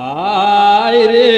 아이리